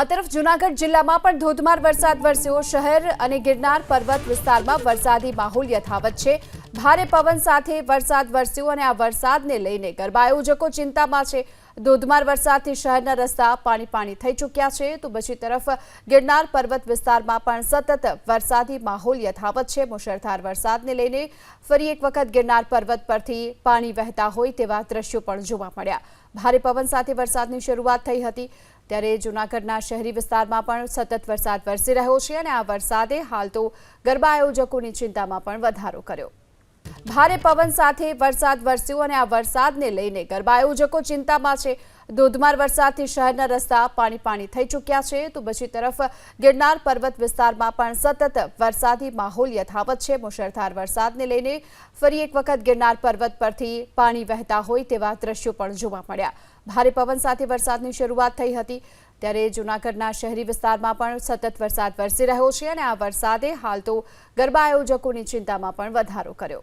આ તરફ જૂનાગઢ જિલ્લામાં પણ ધોધમાર વરસાદ વરસ્યો. શહેર અને ગિરનાર પર્વત વિસ્તારમાં વરસાદી માહોલ યથાવત છે. ભારે પવન સાથે વરસાદ વરસ્યો અને આ વરસાદને લઈને ગરબા આયોજકો ચિંતામાં છે. ધોધમાર વરસાદથી શહેરના રસ્તા પાણી પાણી થઈ ચૂક્યા છે. તો બીજી તરફ ગિરનાર પર્વત વિસ્તારમાં પણ સતત વરસાદી માહોલ યથાવત છે. મુશળધાર વરસાદને લઈને ફરી એક વખત ગિરનાર પર્વત પરથી પાણી વહેતા હોય તેવા દ્રશ્યો પણ જોવા મળ્યા. ભારે પવન સાથે વરસાદની શરૂઆત થઈ હતી. ત્યારે જૂનાગઢના શહેરી વિસ્તારમાં પણ સતત વરસાદ વરસી રહ્યો છે અને આ વરસાદે હાલ તો ગરબા આયોજકોની ચિંતામાં પણ વધારો કર્યો. ભારે પવન સાથે વરસાદ વરસ્યો અને આ વરસાદને લઈને ગરબા આયોજકો ચિંતામાં છે. ધોધમાર વરસાદથી શહેરના રસ્તા પાણી પાણી થઈ ચૂક્યા છે. તો બીજી તરફ ગિરનાર પર્વત વિસ્તારમાં પણ સતત વરસાદી માહોલ યથાવત છે. મુશળધાર વરસાદને લઈને ફરી એક વખત ગિરનાર પર્વત પરથી પાણી વહેતા હોય તેવા દ્રશ્યો પણ જોવા મળ્યા. ભારે પવન સાથે વરસાદની શરૂઆત થઈ હતી. ત્યારે જૂનાગઢના શહેરી વિસ્તારમાં પણ સતત વરસાદ વરસી રહ્યો છે અને આ વરસાદે હાલ તો ગરબા આયોજકોની ચિંતામાં પણ વધારો કર્યો.